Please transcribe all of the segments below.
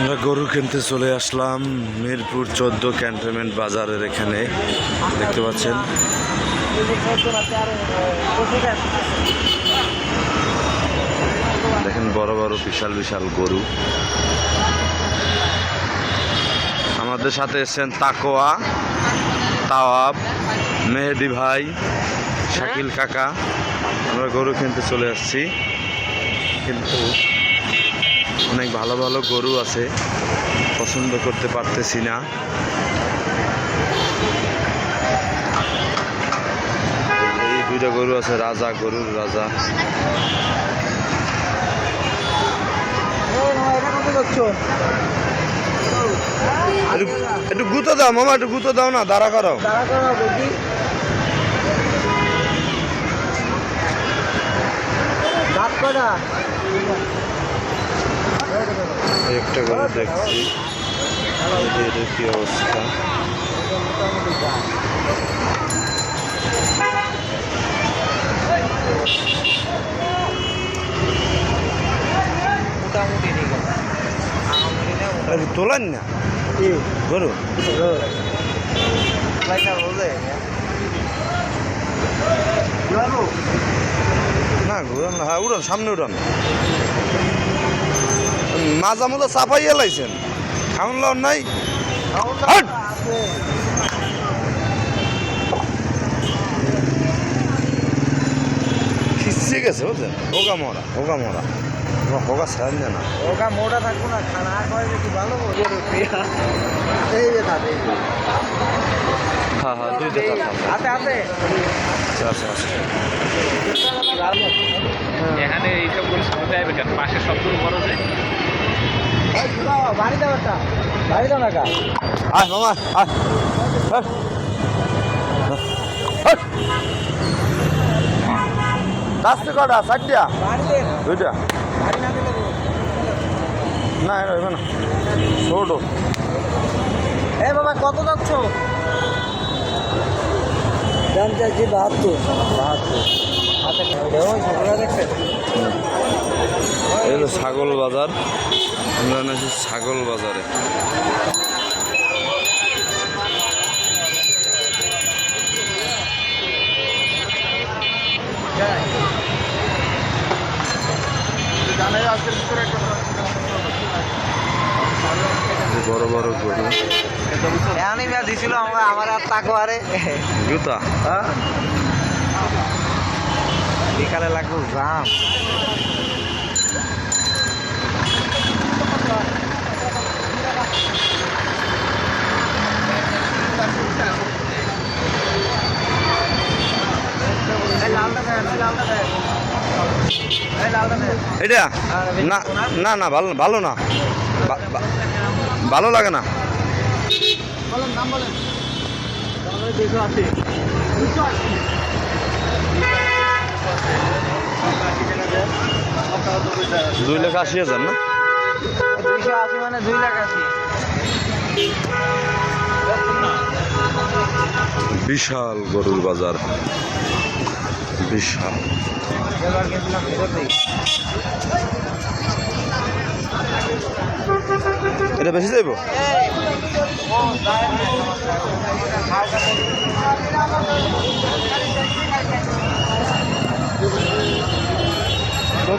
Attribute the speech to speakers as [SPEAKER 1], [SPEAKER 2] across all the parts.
[SPEAKER 1] আমরা গরু কিনতে চলে আসলাম মিরপুর চোদ্দ ক্যান্টনমেন্ট বাজারের এখানে। দেখতে পাচ্ছেন? দেখেন, বড় বড়, বিশাল বিশাল গরু। আমাদের সাথে এসেছেন তাকোয়া, তাওয়াব, মেহেদি ভাই, শাকিল কাকা। আমরা গরু কিনতে চলে আসছি। কিন্তু অনেক ভালো ভালো গরু আছে। পছন্দ করতে পারতেছি না। এই দুইটা গরু আছে, রাজা গরুর রাজা। একটু গুঁতো দাও, মামা, একটু গুঁতো দাও না, দাঁড়া করো এই একটা গরু দেখছি। এটার কি অবস্থা? তোলান না। গরু না, ঘুরান না। হ্যাঁ উড়ান, সামনে উড়ান। মাজা মতো চাপাইয়া লাইছেন। খাউন লাউন নাই! খিসে গেছে বুঝলেন? হোগা মরা হোগা মরা। হোগা ছাড়েন না।
[SPEAKER 2] ওকা মোটা থাকব না খানা করে কি ভালো এই যে থাকে
[SPEAKER 1] হ্যাঁ হ্যাঁ দুইটা
[SPEAKER 2] হাতে হাতে।
[SPEAKER 1] আছে আছে
[SPEAKER 3] এখানে এইসব করে শুনতে হবে কেন পাশে সবগুলো বড় যায়
[SPEAKER 1] আয় মামা আয়! রাস্তা কটা চারটা দুইটা
[SPEAKER 2] না
[SPEAKER 1] এটা হবে না ছোটো
[SPEAKER 2] এ বাবা কত যাচ্ছ দাম চাইছি বাহাত্তর বাহাত্তর দেখছে
[SPEAKER 1] এই ছাগল বাজার। আমরা নাকি ছাগল বাজারে। বড় বড় গরু।
[SPEAKER 2] এমনই মেয়া দিছিল আমরা আমার আর তাকো আরে।
[SPEAKER 1] জুতা।
[SPEAKER 2] হ্যাঁ। বিকালে লাগবো জাম
[SPEAKER 1] এটা? না না না ভালো ভালো না। ভালো লাগে না।
[SPEAKER 2] দুশো আশি।
[SPEAKER 1] দুই লাখ আশি হাজার না?
[SPEAKER 2] দুইশো আশি মানে দুই লাখ আশি।
[SPEAKER 1] বিশাল গরুর বাজার। বিশাল। এটা বেশি যাইব?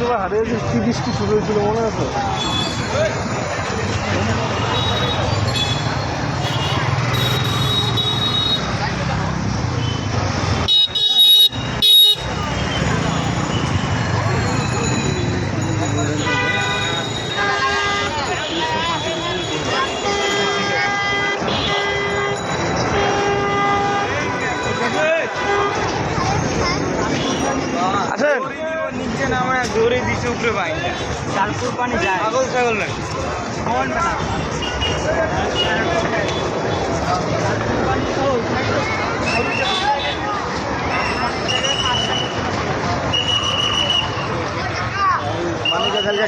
[SPEAKER 2] গতবার হারিয়ে কি বৃষ্টি শুরু হয়েছিল মনে আছে? জোরে দিছে উপরে ভাই তারপর পানি যায়। পাগল ছাগল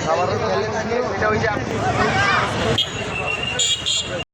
[SPEAKER 2] খাবার খেলে ওই যে